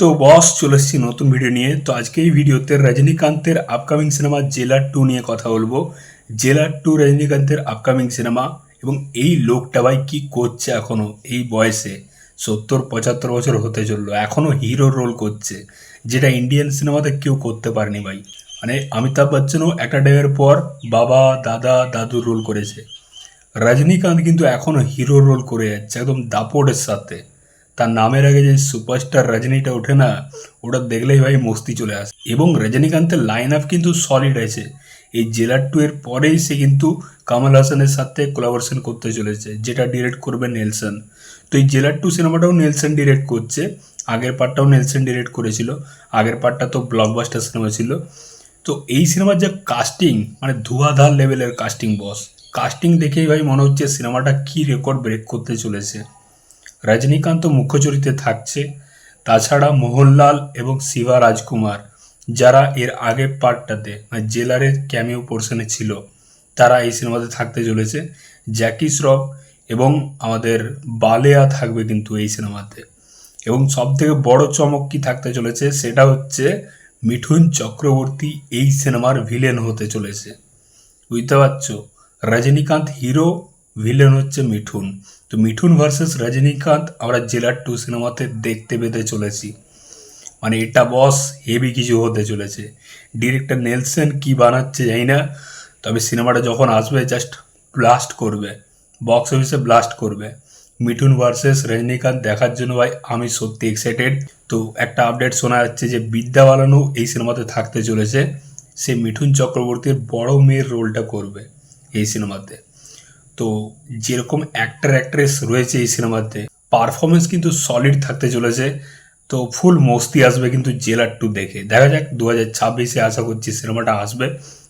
তো বস, চলে এসেছি নতুন ভিডিও নিয়ে। তো আজকে এই ভিডিওতে রজনীকান্তের আপকামিং সিনেমা জেলার টু নিয়ে কথা বলব। জেলার টু রজনীকান্তের আপকামিং সিনেমা এবং এই লোকটা ভাই কী করছে এখনও এই বয়সে? সত্তর, পঁচাত্তর বছর হতে চলল এখনও হিরো রোল করছে, যেটা ইন্ডিয়ান সিনেমাতে কেউ করতে পারেনি ভাই। মানে অমিতাভ বচ্চনও একটা পর বাবা, দাদা দাদুর রোল করেছে। রজনীকান্ত কিন্তু এখনও হিরো রোল করে যাচ্ছে, একদম দাপটের সাথে। তার নামের আগে যে সুপারস্টার রজনীটা ওঠে না, ওটা দেখলেই ভাই মস্তি চলে আসে। এবং রজনীকান্তের লাইন আপ কিন্তু সলিড আছে। এই জেলার টু এর পরেই সে কিন্তু কামাল হাসানের সাথে কোলাবোরেশন করতে চলেছে, যেটা ডিরেক্ট করবে নেলসন। তো এই জেলার টু সিনেমাটাও নেলসন ডিরেক্ট করছে, আগের পার্টটাও নেলসন ডিরেক্ট করেছিল, আগের পার্টটা তো ব্লকবাস্টার সিনেমা ছিল। তো এই সিনেমার যে কাস্টিং মানে ধুয়াধার লেভেলের কাস্টিং বস কাস্টিং দেখেই ভাই মনে হচ্ছে সিনেমাটা কি রেকর্ড ব্রেক করতে চলেছে। রজনীকান্ত মুখ্য চরিত্রে থাকছে, তাছাড়া মোহনলাল এবং শিবা রাজকুমার, যারা এর আগের পার্টটাতে জেলারের ক্যামিও পোর্শনে ছিল, তারা এই সিনেমাতে থাকতে চলেছে। জ্যাকি শ্রফ এবং আমাদের বালেয়া থাকবে কিন্তু এই সিনেমাতে। এবং সব থেকে বড় চমক কি থাকতে চলেছে, সেটা হচ্ছে মিঠুন চক্রবর্তী এই সিনেমার ভিলেন হতে চলেছে। বুঝতে পারছ? রজনীকান্ত হিরো ভিলেন হচ্ছে মিঠুন। তো মিঠুন ভার্সেস রজনীকান্ত, আমরা জেলার টু সিনেমাতে দেখতে পেতে চলেছি। মানে এটা বস হেভি কিছু হতে চলেছে। ডিরেক্টর নেলসন কি বানাচ্ছে জানি না, তবে সিনেমাটা যখন আসবে জাস্ট ব্লাস্ট করবে। বক্স অফিসে ব্লাস্ট করবে। মিঠুন ভার্সেস রজনীকান্ত দেখার জন্য ভাই আমি সত্যি এক্সাইটেড তো একটা আপডেট শোনা যাচ্ছে যে বিদ্যা বালানো এই সিনেমাতে থাকতে চলেছে। সে মিঠুন চক্রবর্তীর বড় মেয়ের রোলটা করবে এই সিনেমাতে তো যেরকম অ্যাক্টর অ্যাক্ট্রেস রয়েছে এই সিনেমাতে পারফরমেন্স কিন্তু সলিড থাকতে চলেছে। তো ফুল মস্তি আসবে কিন্তু জেলার টু দেখে। দেখা যাক দু হাজার ছাব্বিশে আশা করছি সিনেমাটা আসবে।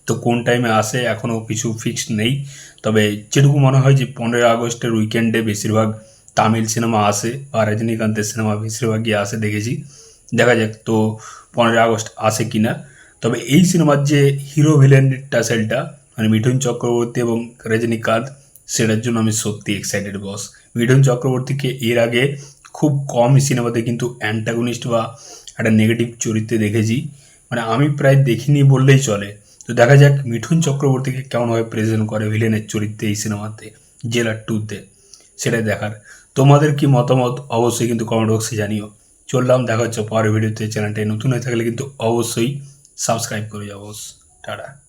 তো কোন টাইমে আসে এখনও কিছু ফিক্সড নেই। তবে যেটুকু মনে হয় যে পনেরোই আগস্টের উইকেন্ডে বেশিরভাগ তামিল সিনেমা আসে বা রজনীকান্তের সিনেমা বেশিরভাগই আসে দেখেছি। দেখা যাক তো পনেরোই আগস্ট আসে কি না তবে এই সিনেমার যে হিরো ভিলেন টাসেলটা মানে মিঠুন চক্রবর্তী এবং রজনীকান্ত সেটার জন্য আমি সত্যি এক্সাইটেড বস মিঠুন চক্রবর্তীকে এর আগে খুব কম সিনেমাতে কিন্তু অ্যান্টাগনিস্ট বা একটা নেগেটিভ চরিত্রে দেখেছি। মানে আমি প্রায় দেখিনি বললেই চলে। তো দেখা যাক মিঠুন চক্রবর্তীকে কেমনভাবে প্রেজেন্ট করে ভিলেনের চরিত্রে এই সিনেমাতে, জেলার টুতে সেটাই দেখার। তোমাদের কি মতামত? অবশ্যই কিন্তু কমেন্ট বক্সে জানিও। চললাম, দেখা হচ্ছে পরের ভিডিওতে চ্যানেলটায় নতুন হয়ে থাকলে কিন্তু অবশ্যই সাবস্ক্রাইব করে যাব টাটা।